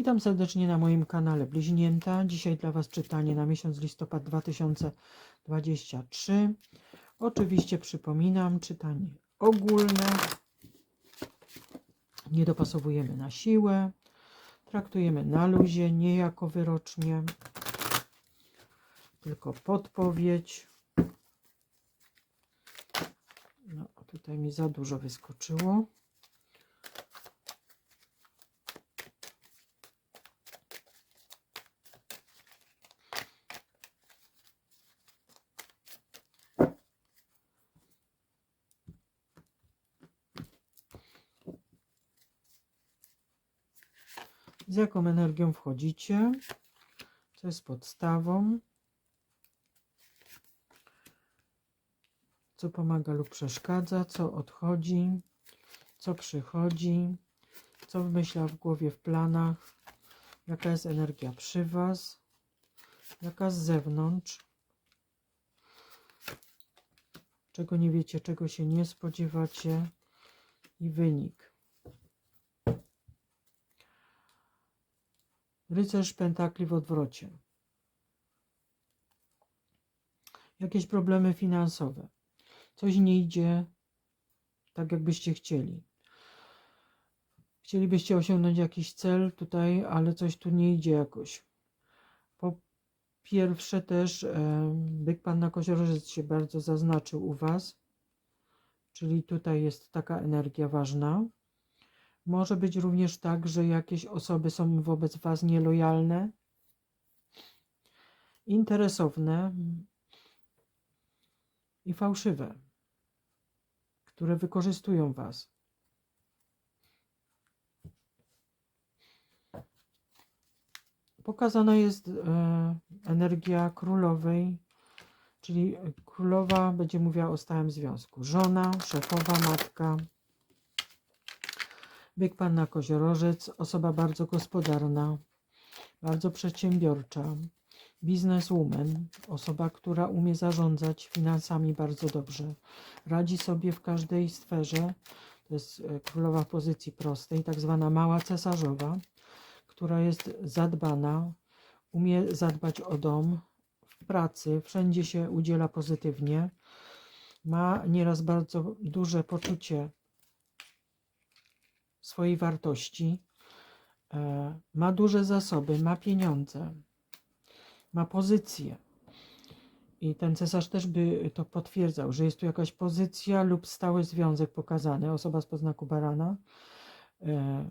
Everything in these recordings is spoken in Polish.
Witam serdecznie na moim kanale Bliźnięta. Dzisiaj dla Was czytanie na miesiąc listopad 2023. Oczywiście przypominam, czytanie ogólne. Nie dopasowujemy na siłę. Traktujemy na luzie, nie jako wyrocznie. Tylko podpowiedź. No, tutaj mi za dużo wyskoczyło. Z jaką energią wchodzicie, co jest podstawą, co pomaga lub przeszkadza, co odchodzi, co przychodzi, co wymyśla w głowie, w planach, jaka jest energia przy Was, jaka z zewnątrz, czego nie wiecie, czego się nie spodziewacie? I wynik. Rycerz pentakli w odwrocie. Jakieś problemy finansowe. Coś nie idzie tak, jakbyście chcieli. Chcielibyście osiągnąć jakiś cel tutaj, ale coś tu nie idzie jakoś. Po pierwsze też byk pan na koziorożec się bardzo zaznaczył u Was. Czyli tutaj jest taka energia ważna. Może być również tak, że jakieś osoby są wobec Was nielojalne, interesowne i fałszywe, które wykorzystują Was. Pokazana jest e, energia królowej, czyli królowa będzie mówiła o stałym związku. Żona, szefowa, matka, Byk Panna Koziorożec, osoba bardzo gospodarna, bardzo przedsiębiorcza, bizneswoman, osoba, która umie zarządzać finansami bardzo dobrze, radzi sobie w każdej sferze, to jest e, królowa pozycji prostej, tak zwana mała cesarzowa, która jest zadbana, umie zadbać o dom, w pracy, wszędzie się udziela pozytywnie, ma nieraz bardzo duże poczucie swojej wartości, e, ma duże zasoby, ma pieniądze, ma pozycję. I ten cesarz też by to potwierdzał, że jest tu jakaś pozycja lub stały związek pokazany, osoba z poznaku barana, e,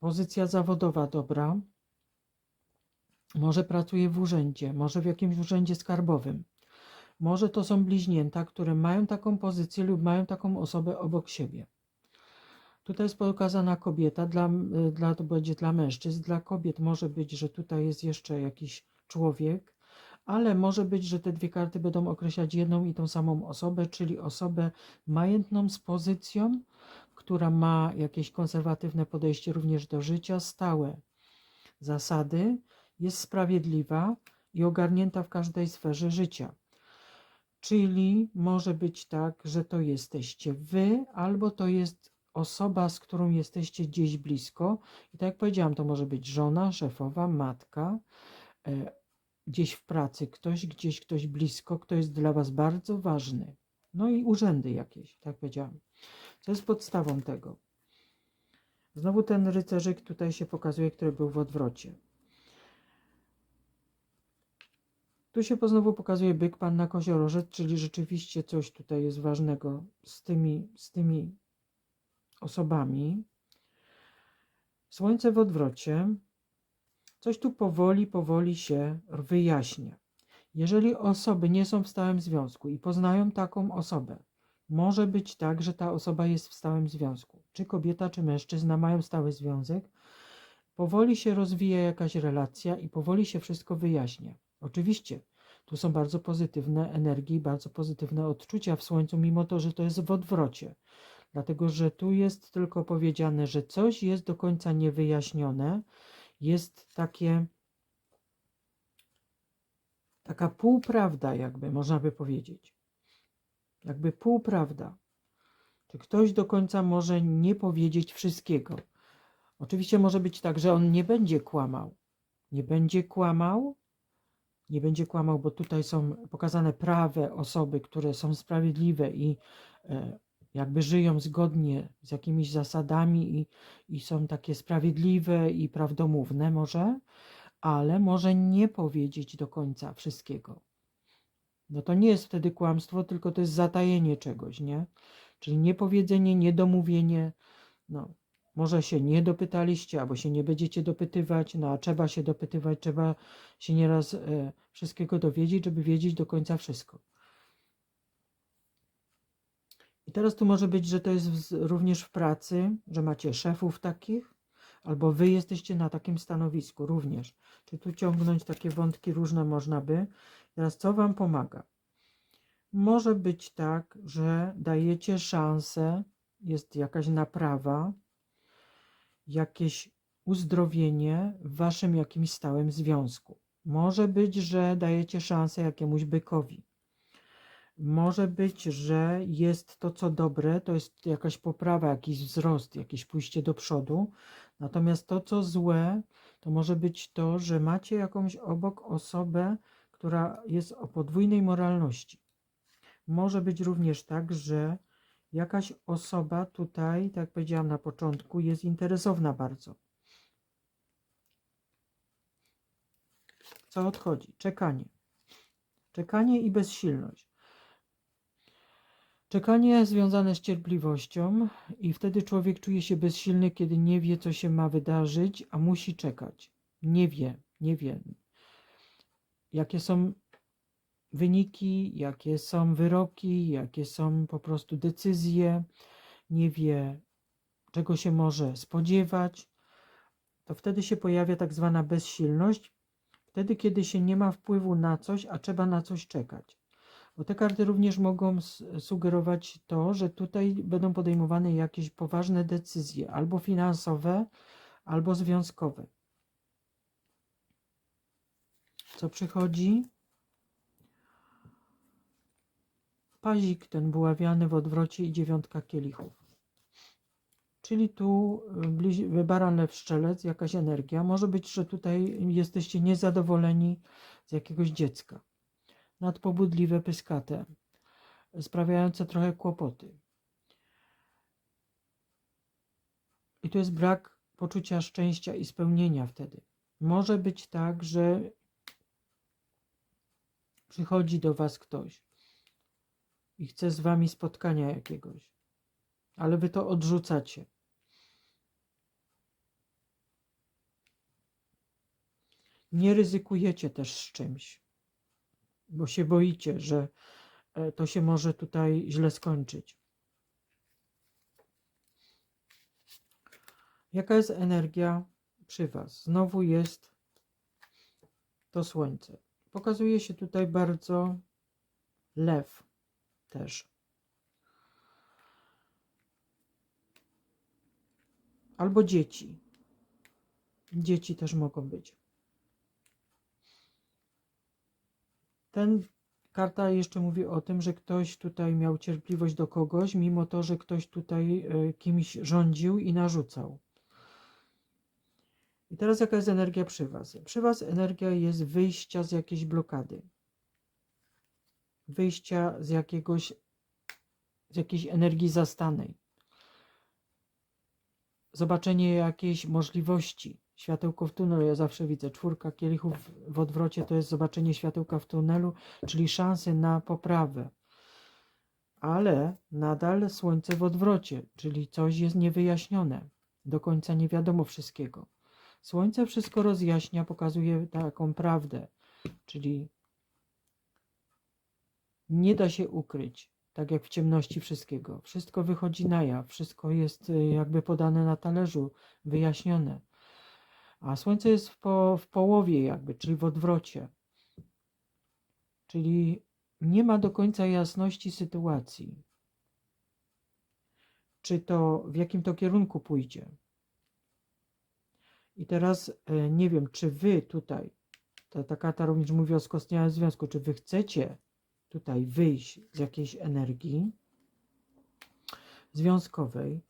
pozycja zawodowa dobra, może pracuje w urzędzie, może w jakimś urzędzie skarbowym. Może to są bliźnięta, które mają taką pozycję lub mają taką osobę obok siebie. Tutaj jest pokazana kobieta, dla, y, dla, to będzie dla mężczyzn, dla kobiet może być, że tutaj jest jeszcze jakiś człowiek, ale może być, że te dwie karty będą określać jedną i tą samą osobę, czyli osobę majętną z pozycją, która ma jakieś konserwatywne podejście również do życia, stałe zasady, jest sprawiedliwa i ogarnięta w każdej sferze życia. Czyli może być tak, że to jesteście wy, albo to jest osoba, z którą jesteście gdzieś blisko. I tak jak powiedziałam, to może być żona, szefowa, matka, e, gdzieś w pracy ktoś, gdzieś ktoś blisko, kto jest dla Was bardzo ważny. No i urzędy jakieś, tak powiedziałam. Co jest podstawą tego? Znowu ten rycerzyk tutaj się pokazuje, który był w odwrocie. Tu się znowu pokazuje byk, panna koziorożec, czyli rzeczywiście coś tutaj jest ważnego z tymi, z tymi osobami. Słońce w odwrocie. Coś tu powoli, powoli się wyjaśnia. Jeżeli osoby nie są w stałym związku i poznają taką osobę, może być tak, że ta osoba jest w stałym związku. Czy kobieta, czy mężczyzna mają stały związek. Powoli się rozwija jakaś relacja i powoli się wszystko wyjaśnia. Oczywiście, tu są bardzo pozytywne energie, bardzo pozytywne odczucia w słońcu, mimo to, że to jest w odwrocie dlatego że tu jest tylko powiedziane, że coś jest do końca niewyjaśnione, jest takie taka półprawda, jakby można by powiedzieć. Jakby półprawda. Czy ktoś do końca może nie powiedzieć wszystkiego. Oczywiście może być tak, że on nie będzie kłamał. Nie będzie kłamał, nie będzie kłamał, bo tutaj są pokazane prawe osoby, które są sprawiedliwe i e, jakby żyją zgodnie z jakimiś zasadami i, i są takie sprawiedliwe i prawdomówne może, ale może nie powiedzieć do końca wszystkiego. No to nie jest wtedy kłamstwo, tylko to jest zatajenie czegoś, nie? Czyli niepowiedzenie, niedomówienie, no, może się nie dopytaliście, albo się nie będziecie dopytywać, no a trzeba się dopytywać, trzeba się nieraz e, wszystkiego dowiedzieć, żeby wiedzieć do końca wszystko. I teraz tu może być, że to jest również w pracy, że macie szefów takich, albo wy jesteście na takim stanowisku również. Czy tu ciągnąć takie wątki różne można by. Teraz co wam pomaga? Może być tak, że dajecie szansę, jest jakaś naprawa, jakieś uzdrowienie w waszym jakimś stałym związku. Może być, że dajecie szansę jakiemuś bykowi. Może być, że jest to, co dobre, to jest jakaś poprawa, jakiś wzrost, jakieś pójście do przodu. Natomiast to, co złe, to może być to, że macie jakąś obok osobę, która jest o podwójnej moralności. Może być również tak, że jakaś osoba tutaj, tak jak powiedziałam na początku, jest interesowna bardzo. Co odchodzi? Czekanie. Czekanie i bezsilność. Czekanie związane z cierpliwością, i wtedy człowiek czuje się bezsilny, kiedy nie wie, co się ma wydarzyć, a musi czekać. Nie wie, nie wie, jakie są wyniki, jakie są wyroki, jakie są po prostu decyzje, nie wie, czego się może spodziewać, to wtedy się pojawia tak zwana bezsilność, wtedy, kiedy się nie ma wpływu na coś, a trzeba na coś czekać. Bo te karty również mogą sugerować to, że tutaj będą podejmowane jakieś poważne decyzje, albo finansowe, albo związkowe. Co przychodzi? Pazik ten buławiany w odwrocie i dziewiątka kielichów. Czyli tu y, baran lew szczelec, jakaś energia. Może być, że tutaj jesteście niezadowoleni z jakiegoś dziecka. Nadpobudliwe pyskate, sprawiające trochę kłopoty. I tu jest brak poczucia szczęścia i spełnienia wtedy. Może być tak, że przychodzi do Was ktoś i chce z Wami spotkania jakiegoś, ale Wy to odrzucacie. Nie ryzykujecie też z czymś, bo się boicie, że e, to się może tutaj źle skończyć. Jaka jest energia przy Was? Znowu jest to słońce. Pokazuje się tutaj bardzo lew też. Albo dzieci. Dzieci też mogą być. Ten karta jeszcze mówi o tym, że ktoś tutaj miał cierpliwość do kogoś, mimo to, że ktoś tutaj e, kimś rządził i narzucał. I teraz jaka jest energia przy Was? Przy Was energia jest wyjścia z jakiejś blokady. Wyjścia z jakiegoś, z jakiejś energii zastanej. Zobaczenie jakiejś możliwości. Światełko w tunelu, ja zawsze widzę. Czwórka kielichów w odwrocie to jest zobaczenie światełka w tunelu, czyli szansy na poprawę. Ale nadal słońce w odwrocie, czyli coś jest niewyjaśnione. Do końca nie wiadomo wszystkiego. Słońce wszystko rozjaśnia, pokazuje taką prawdę, czyli nie da się ukryć, tak jak w ciemności wszystkiego. Wszystko wychodzi na jaw, wszystko jest y, jakby podane na talerzu, wyjaśnione. A Słońce jest w, po, w połowie jakby, czyli w odwrocie. Czyli nie ma do końca jasności sytuacji. Czy to w jakim to kierunku pójdzie. I teraz e, nie wiem, czy wy tutaj, ta, ta również mówi o skostniałym związku, czy wy chcecie tutaj wyjść z jakiejś energii związkowej.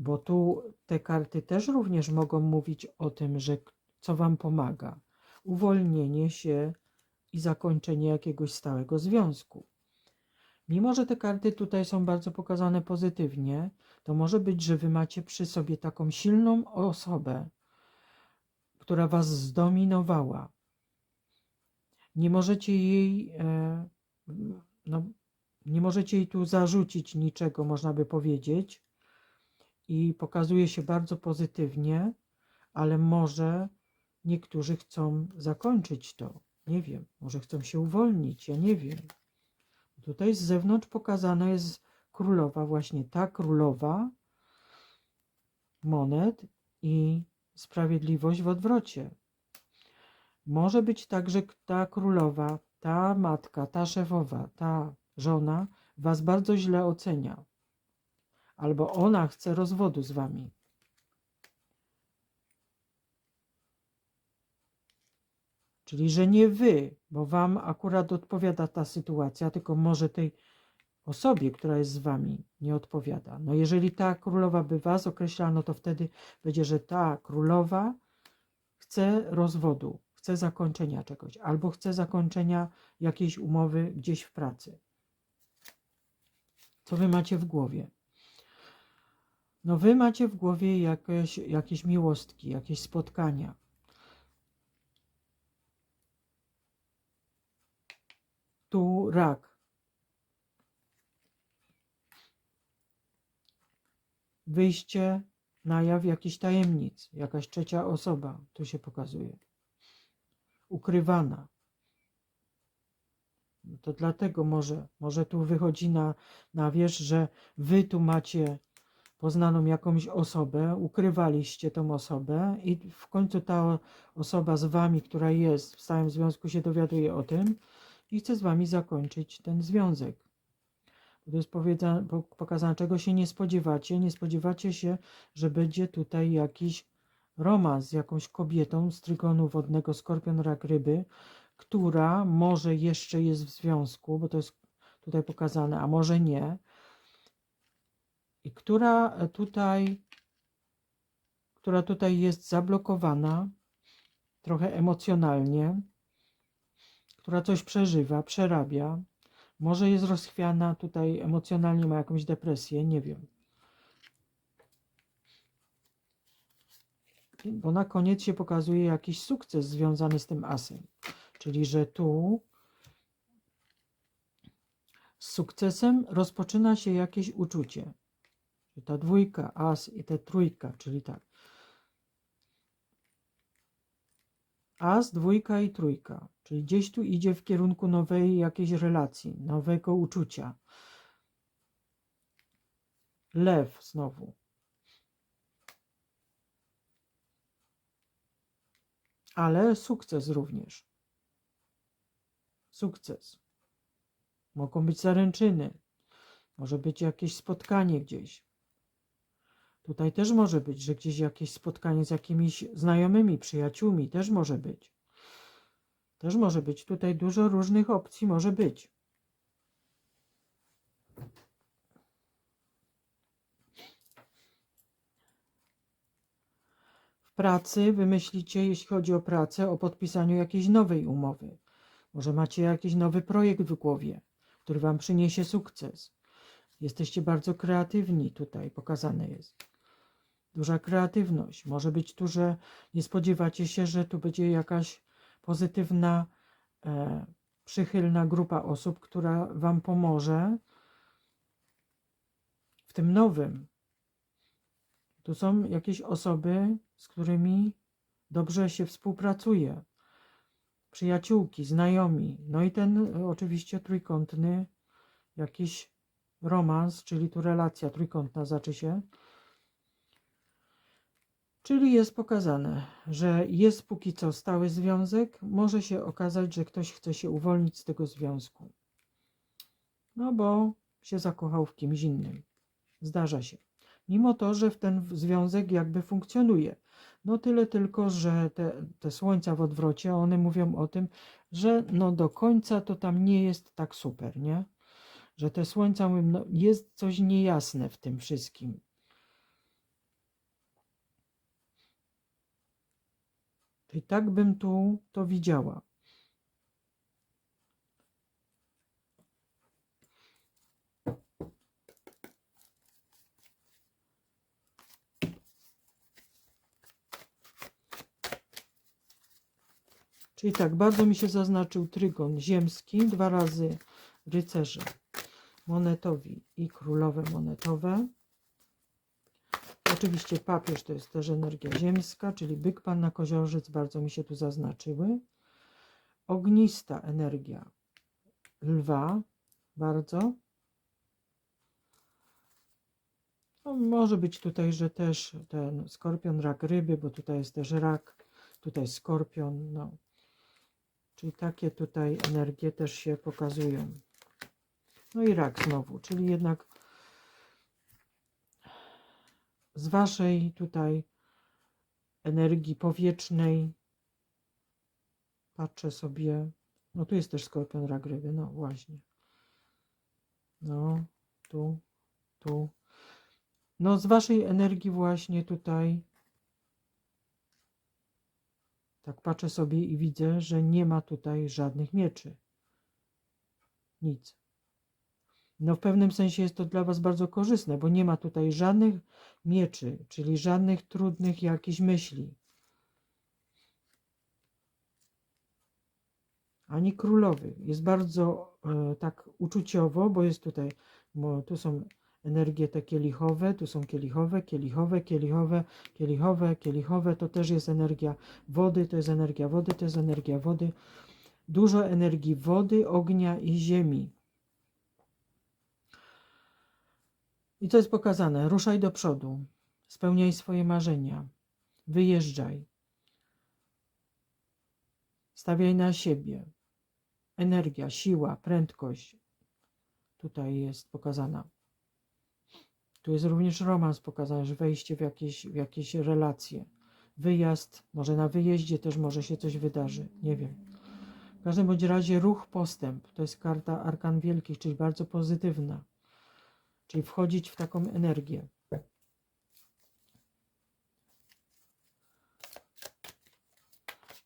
Bo tu te karty też również mogą mówić o tym, że co Wam pomaga. Uwolnienie się i zakończenie jakiegoś stałego związku. Mimo, że te karty tutaj są bardzo pokazane pozytywnie, to może być, że Wy macie przy sobie taką silną osobę, która Was zdominowała. Nie możecie jej, e, no, nie możecie jej tu zarzucić niczego, można by powiedzieć, i pokazuje się bardzo pozytywnie, ale może niektórzy chcą zakończyć to. Nie wiem, może chcą się uwolnić, ja nie wiem. Tutaj z zewnątrz pokazana jest królowa, właśnie ta królowa monet i sprawiedliwość w odwrocie. Może być tak, że ta królowa, ta matka, ta szefowa, ta żona was bardzo źle ocenia. Albo ona chce rozwodu z wami. Czyli, że nie wy, bo wam akurat odpowiada ta sytuacja, tylko może tej osobie, która jest z wami, nie odpowiada. No jeżeli ta królowa by was określała, no to wtedy będzie, że ta królowa chce rozwodu, chce zakończenia czegoś, albo chce zakończenia jakiejś umowy gdzieś w pracy. Co wy macie w głowie? No wy macie w głowie jakieś, jakieś miłostki, jakieś spotkania. Tu rak. Wyjście na jaw jakichś tajemnic, jakaś trzecia osoba tu się pokazuje. Ukrywana. No To dlatego może, może tu wychodzi na, na wierzch, że wy tu macie poznaną jakąś osobę, ukrywaliście tą osobę i w końcu ta osoba z wami, która jest w stałym związku, się dowiaduje o tym i chce z wami zakończyć ten związek. To jest pokazane, czego się nie spodziewacie. Nie spodziewacie się, że będzie tutaj jakiś romans z jakąś kobietą z trygonu wodnego skorpion rak ryby, która może jeszcze jest w związku, bo to jest tutaj pokazane, a może nie. I która tutaj, która tutaj jest zablokowana trochę emocjonalnie, która coś przeżywa, przerabia, może jest rozchwiana tutaj emocjonalnie, ma jakąś depresję, nie wiem. Bo na koniec się pokazuje jakiś sukces związany z tym asem. Czyli, że tu z sukcesem rozpoczyna się jakieś uczucie. Czyli Ta dwójka, as i ta trójka, czyli tak. As, dwójka i trójka. Czyli gdzieś tu idzie w kierunku nowej jakiejś relacji, nowego uczucia. Lew znowu. Ale sukces również. Sukces. Mogą być zaręczyny. Może być jakieś spotkanie gdzieś. Tutaj też może być, że gdzieś jakieś spotkanie z jakimiś znajomymi, przyjaciółmi też może być. Też może być. Tutaj dużo różnych opcji może być. W pracy wymyślicie, jeśli chodzi o pracę, o podpisaniu jakiejś nowej umowy. Może macie jakiś nowy projekt w głowie, który wam przyniesie sukces. Jesteście bardzo kreatywni tutaj, pokazane jest. Duża kreatywność. Może być tu, że nie spodziewacie się, że tu będzie jakaś pozytywna, e, przychylna grupa osób, która wam pomoże w tym nowym. Tu są jakieś osoby, z którymi dobrze się współpracuje. Przyjaciółki, znajomi. No i ten e, oczywiście trójkątny jakiś romans, czyli tu relacja trójkątna zaczy się. Czyli jest pokazane, że jest póki co stały związek, może się okazać, że ktoś chce się uwolnić z tego związku. No bo się zakochał w kimś innym. Zdarza się. Mimo to, że w ten związek jakby funkcjonuje. No tyle tylko, że te, te słońca w odwrocie, one mówią o tym, że no do końca to tam nie jest tak super, nie? Że te słońca mówią, no jest coś niejasne w tym wszystkim. Czyli tak bym tu to widziała. Czyli tak, bardzo mi się zaznaczył trygon ziemski, dwa razy rycerze monetowi i królowe monetowe. Oczywiście papież to jest też energia ziemska, czyli byk, panna, koziołżyc bardzo mi się tu zaznaczyły. Ognista energia lwa, bardzo. No, może być tutaj, że też ten skorpion, rak ryby, bo tutaj jest też rak, tutaj skorpion, no. Czyli takie tutaj energie też się pokazują. No i rak znowu, czyli jednak z waszej tutaj energii powietrznej patrzę sobie. No tu jest też skorpion rak ryby, no właśnie. No, tu, tu. No z waszej energii właśnie tutaj tak patrzę sobie i widzę, że nie ma tutaj żadnych mieczy. Nic. No w pewnym sensie jest to dla Was bardzo korzystne, bo nie ma tutaj żadnych mieczy, czyli żadnych trudnych jakichś myśli. Ani królowy. Jest bardzo e, tak uczuciowo, bo jest tutaj, bo tu są energie te kielichowe, tu są kielichowe, kielichowe, kielichowe, kielichowe, kielichowe, to też jest energia wody, to jest energia wody, to jest energia wody. Dużo energii wody, ognia i ziemi. I to jest pokazane. Ruszaj do przodu. Spełniaj swoje marzenia. Wyjeżdżaj. Stawiaj na siebie. Energia, siła, prędkość. Tutaj jest pokazana. Tu jest również romans pokazany, że wejście w jakieś, w jakieś relacje. Wyjazd, może na wyjeździe też może się coś wydarzy. Nie wiem. W każdym bądź razie ruch, postęp. To jest karta Arkan Wielkich, czyli bardzo pozytywna czyli wchodzić w taką energię.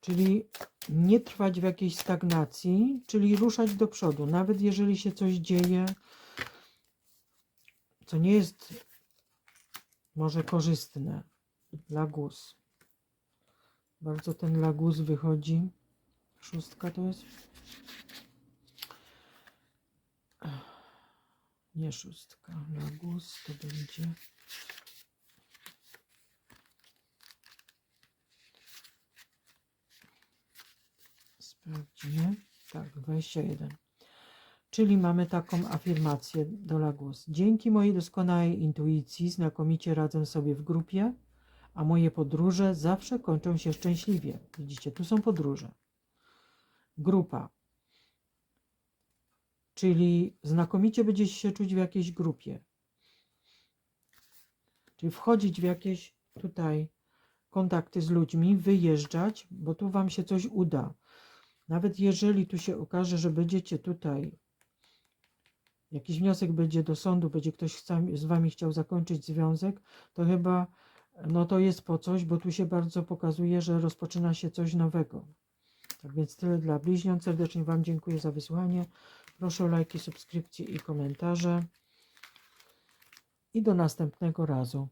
Czyli nie trwać w jakiejś stagnacji, czyli ruszać do przodu, nawet jeżeli się coś dzieje, co nie jest może korzystne. Lagus. Bardzo ten lagus wychodzi. Szóstka to jest. Nie szóstka, na guz to będzie sprawdzimy, tak, 21 czyli mamy taką afirmację do Lagos. Dzięki mojej doskonałej intuicji znakomicie radzę sobie w grupie, a moje podróże zawsze kończą się szczęśliwie. Widzicie, tu są podróże. Grupa czyli znakomicie będziecie się czuć w jakiejś grupie. Czyli wchodzić w jakieś tutaj kontakty z ludźmi, wyjeżdżać, bo tu Wam się coś uda. Nawet jeżeli tu się okaże, że będziecie tutaj, jakiś wniosek będzie do sądu, będzie ktoś z Wami chciał zakończyć związek, to chyba no to jest po coś, bo tu się bardzo pokazuje, że rozpoczyna się coś nowego. Tak więc tyle dla bliźniąt. Serdecznie Wam dziękuję za wysłuchanie. Proszę o lajki, subskrypcje i komentarze. I do następnego razu.